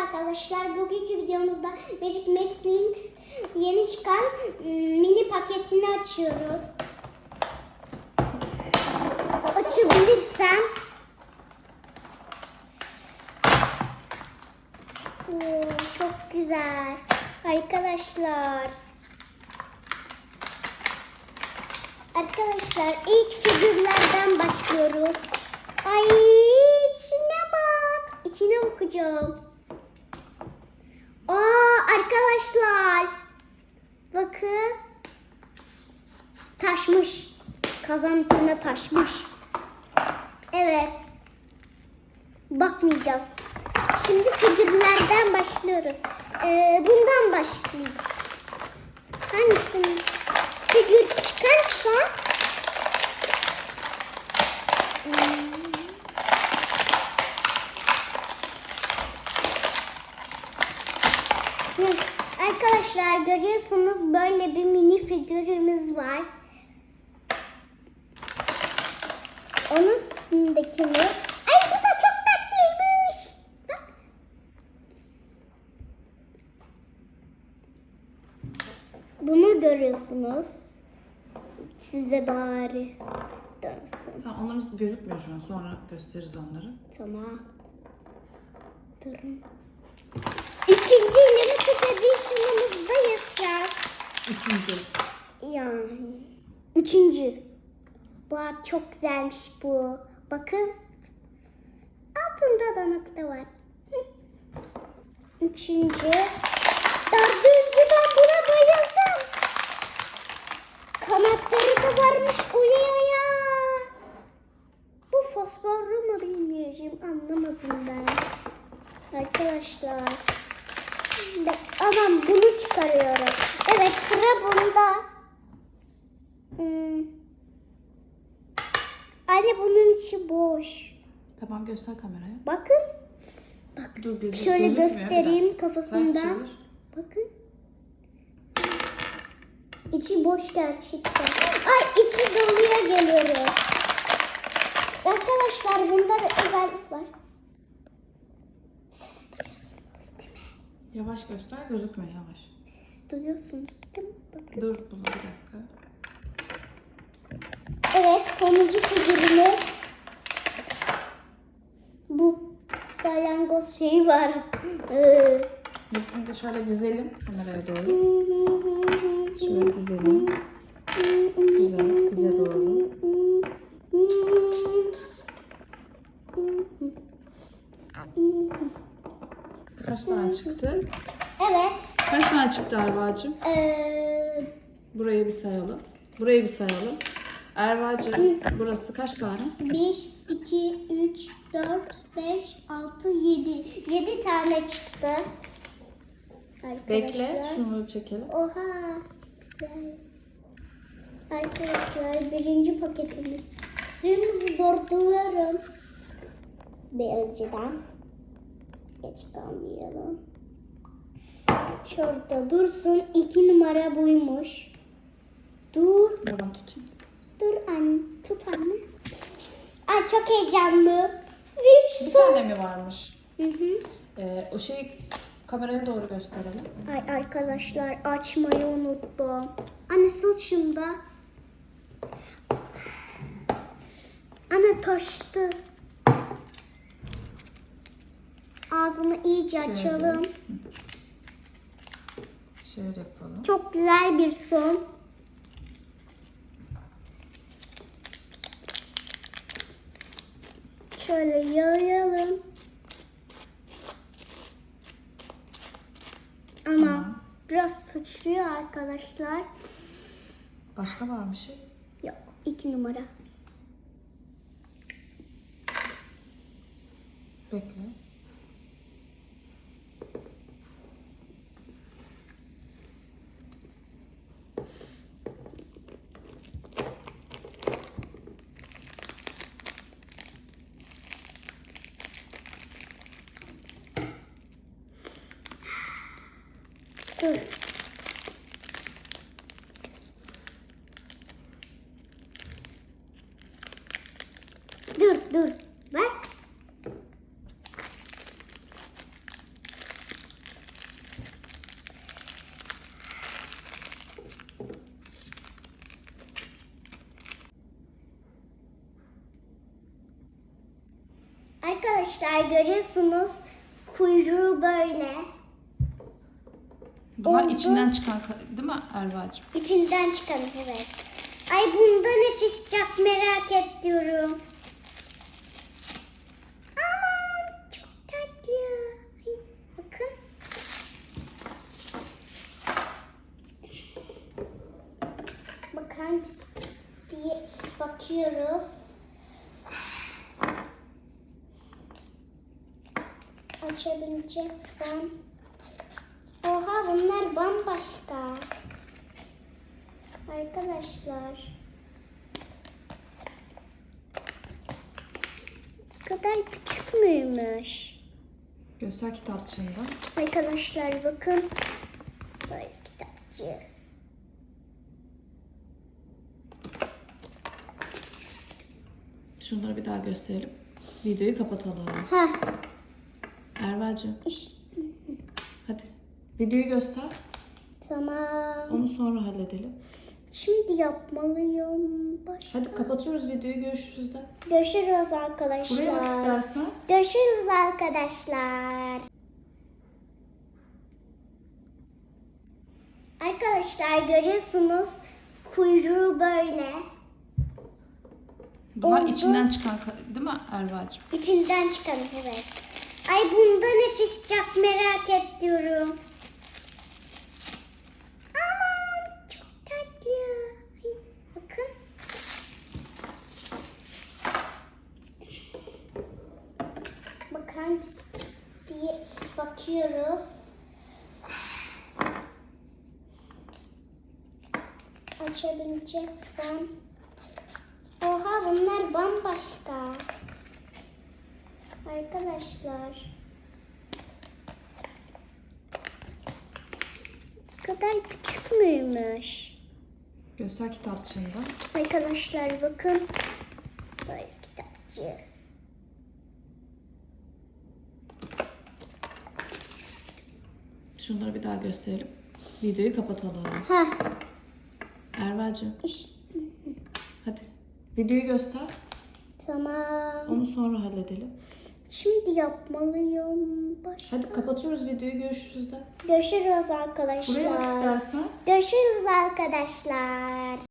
arkadaşlar. Bugünkü videomuzda Magic Max Links yeni çıkan ım, mini paketini açıyoruz. Açabilirsem. Çok güzel. Arkadaşlar. Arkadaşlar ilk figürlerden başlıyoruz. Ay içine bak. İçine bakacağım. Aa arkadaşlar. Bakın. Taşmış. Kazan içine taşmış. Evet. Bakmayacağız. Şimdi figürlerden başlıyoruz. Ee, bundan başlayayım. Hangisini? Figür çıkarsa Hmm. Hı, Arkadaşlar görüyorsunuz böyle bir mini figürümüz var. Onun üstündekini. Ay bu da çok tatlıymış. Bak. Bunu görüyorsunuz. Size bari dönsün. Ha, onların gözükmüyor şu an. Sonra gösteririz onları. Tamam. Durun. İkinci limited edition'ımızdayız ya. Üçüncü. Yani. Üçüncü. Bak çok güzelmiş bu. Bakın. Altında da nokta var. Üçüncü. Dördüncü ben buna bayıldım. Kanatları da varmış uyuya. Bu fosforlu mu bilmiyorum anlamadım ben. Arkadaşlar. Aman bunu çıkarıyorum. Evet sıra bunda. Hmm. Anne bunun içi boş. Tamam göster kameraya. Bakın. Dur gözü, Şöyle göstereyim kafasından. Bakın. İçi boş gerçekten. Ay içi doluya geliyor. Arkadaşlar bunda bir özellik var. Siz duyuyorsunuz değil mi? Yavaş göster. Gözükmüyor yavaş. Siz duyuyorsunuz değil mi? Bakın. Dur bunu bir dakika. Evet sonuncu figürümüz. Bu salyangoz şeyi var. Ee, Hepsini de şöyle dizelim kameraya doğru. Şöyle dizelim. Güzel. Bize doğru. Kaç tane çıktı? Evet. Kaç tane çıktı Erva'cığım? Ee, Burayı bir sayalım. Burayı bir sayalım. Erva'cığım burası kaç tane? 1, 2, 3, 4, 5, 6, 7. 7 tane çıktı. Arkadaşlar. Bekle. Şunu çekelim. Oha. Güzel. Arkadaşlar birinci paketimiz. Suyumuzu dolduruyorum. Bir önceden. Geç kalmayalım. Şurada dursun. İki numara buymuş. Dur. Buradan tutayım. Dur anne. Tut anne. Ay çok heyecanlı. Bir Bir tane mi varmış? Hı hı. Ee, o şeyi kameraya doğru gösterelim. Ay arkadaşlar açmayı unuttum. Anne saçımda. Anne taştı. Ağzını iyice açalım. Şöyle yapalım. Çok güzel bir son. Şöyle yayalım. Ama Tamam. biraz sıçrıyor arkadaşlar. Başka var mı şey? Yok. iki numara. Bekle. Dur. Dur dur. Bak. Arkadaşlar görüyorsunuz kuyruğu böyle. Bunlar Oldu. içinden çıkan ka- değil mi Erva'cığım? İçinden çıkan evet. Ay bunda ne çıkacak merak ediyorum. Aman çok tatlı. Ay, bakın. Bakar mısın diye bakıyoruz. Açabileceksem. Bunlar bambaşka. Arkadaşlar. Bu kadar küçük müymüş? Göster kitapçığında. Arkadaşlar bakın. Böyle kitapçı. Şunları bir daha gösterelim. Videoyu kapatalım. Ha. Erva'cığım videoyu göster. Tamam. Onu sonra halledelim. Şimdi yapmalıyım. Başka. Hadi kapatıyoruz videoyu görüşürüz de. Görüşürüz arkadaşlar. Buraya bak istersen. Görüşürüz arkadaşlar. Arkadaşlar görüyorsunuz kuyruğu böyle. Bunlar Oldu. içinden çıkan ka- değil mi Erva'cığım? İçinden çıkan evet. Ay bunda ne çıkacak merak ediyorum. Aman çok tatlı. Ay, bakın. Mısın diye bakıyoruz. Açabileceksem. Oha bunlar bambaşka. Arkadaşlar. Bu kadar küçük müymüş? Göster kitapçığında. Arkadaşlar bakın. Böyle kitapçı. Şunları bir daha gösterelim. Videoyu kapatalım. Ha. Erva'cığım hadi videoyu göster. Tamam. Onu sonra halledelim. Şimdi yapmalıyım. Başka. Hadi kapatıyoruz videoyu görüşürüz de. Görüşürüz arkadaşlar. Buraya bak istersen. Görüşürüz arkadaşlar.